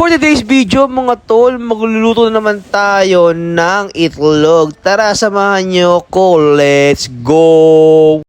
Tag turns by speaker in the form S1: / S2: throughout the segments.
S1: For today's video mga tol, magluluto na naman tayo ng itlog. Tara, samahan nyo ko. Let's go!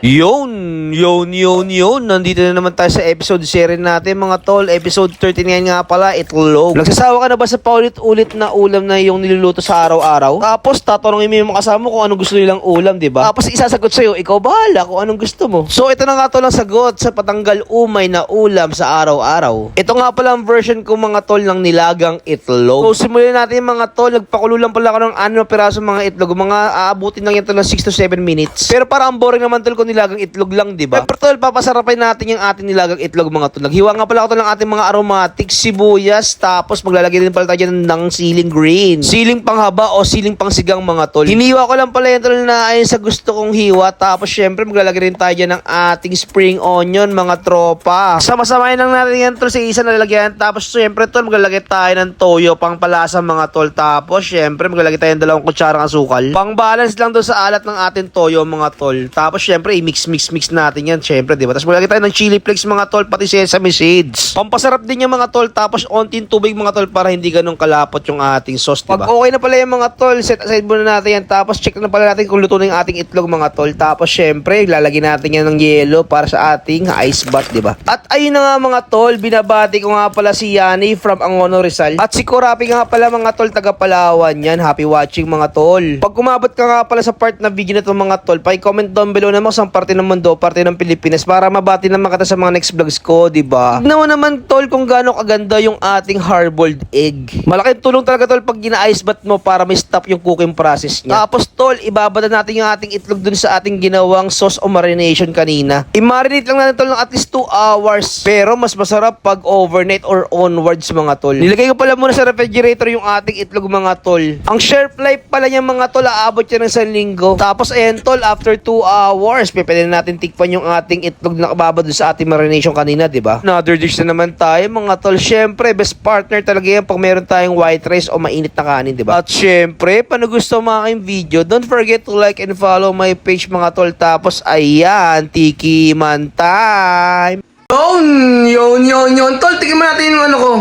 S1: Yun, yun, yun, yun. Nandito na naman tayo sa episode series natin mga tol. Episode 39 nga pala, itlog. Nagsasawa ka na ba sa paulit-ulit na ulam na yung niluluto sa araw-araw? Tapos tatanungin mo yung mga kasama mo kung anong gusto nilang ulam, di ba? Tapos isasagot sa'yo, ikaw bahala kung anong gusto mo. So ito na nga tol ang sagot sa patanggal umay na ulam sa araw-araw. Ito nga pala ang version ko mga tol ng nilagang itlog. So simulan natin mga tol. Nagpakulo lang pala ako ng ano piraso mga itlog. Mga aabutin lang yan ng 6 to 7 minutes. Pero parang ang boring naman tol kung nilagang itlog lang, di ba? Pero tol, papasarapin natin yung ating nilagang itlog mga tol. Naghiwa nga pala ako tol ng ating mga aromatics, sibuyas, tapos maglalagay din pala tayo ng siling green. Siling panghaba o siling pangsigang mga tol. Hiniwa ko lang pala yan tol na ayon sa gusto kong hiwa. Tapos syempre maglalagay rin tayo ng ating spring onion mga tropa. Sama-samahin lang natin yan tol sa isa na lalagyan. Tapos syempre tol maglalagay tayo ng toyo pang palasa mga tol. Tapos syempre maglalagay tayo ng dalawang kutsarang asukal. Pang balance lang doon sa alat ng ating toyo mga tol. Tapos syempre i-mix mix mix natin yan syempre di ba. Tapos maglalagay tayo ng chili flakes mga tol pati sesame seeds. Pampasarap din yung mga tol. Tapos onting tubig mga tol para hindi ganun kalapot yung ating sauce di ba. Pag okay na pala yung mga tol, set aside muna natin yan. Tapos check na pala natin kung luto na yung ating itlog mga tol. Tapos syempre lalagyan natin yan ng yelo para sa ating ice bath di ba. At ayun na nga mga tol, binabati ko nga pala si Yani from Angono Rizal. At si Korapi nga pala mga tol, taga Palawan yan. Happy watching mga tol. Pag kumabot ka nga pala sa part na video na to mga tol, pa-comment down below naman kung saan parte ng mundo, parte ng Pilipinas para mabati naman kita sa mga next vlogs ko, di ba? Tignan naman tol kung gaano kaganda yung ating hard-boiled egg. Malaking tulong talaga tol pag gina-ice bath mo para may stop yung cooking process niya. Tapos tol, ibabada natin yung ating itlog dun sa ating ginawang sauce o marination kanina. I-marinate lang natin tol ng at least 2 hours. Pero mas masarap pag overnight or onwards mga tol. Nilagay ko pala muna sa refrigerator yung ating itlog mga tol. Ang shelf life pala niya mga tol, aabot yan ng isang linggo. Tapos ayan tol, after 2 hours, pwede na natin tikpan yung ating itlog na kababa dun sa ating marination kanina, di ba? Another dish na naman tayo mga tol. Syempre, best partner talaga yan pag meron tayong white rice o mainit na kanin, di ba? At syempre, paano gusto mga aking video, don't forget to like and follow my page mga tol. Tapos ayan, tiki man time.
S2: Yun, yun, yun, yun. Tol, tignan natin yung ano ko.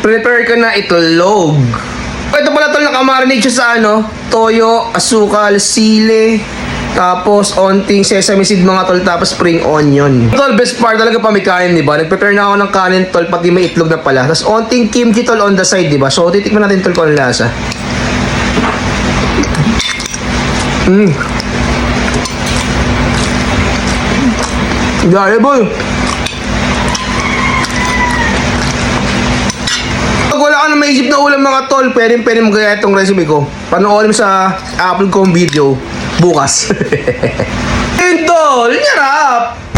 S2: Prepare ko na itlog. Ito pala tol, nakamarinate siya sa ano, toyo, asukal, sili, tapos onting sesame seed mga tol, tapos spring onion. Tol, best part talaga pa may kanin, di ba? Nag-prepare na ako ng kanin, tol, pati may itlog na pala. Tapos onting kimchi, tol, on the side, di ba? So, titikman natin, tol, kung lasa. Mmm. Gaya, boy. Pag wala ka na maisip na ulam mga tol, pwede pwede mo gaya itong recipe ko. Panoorin mo sa upload kong video bukas. Tol, nyarap!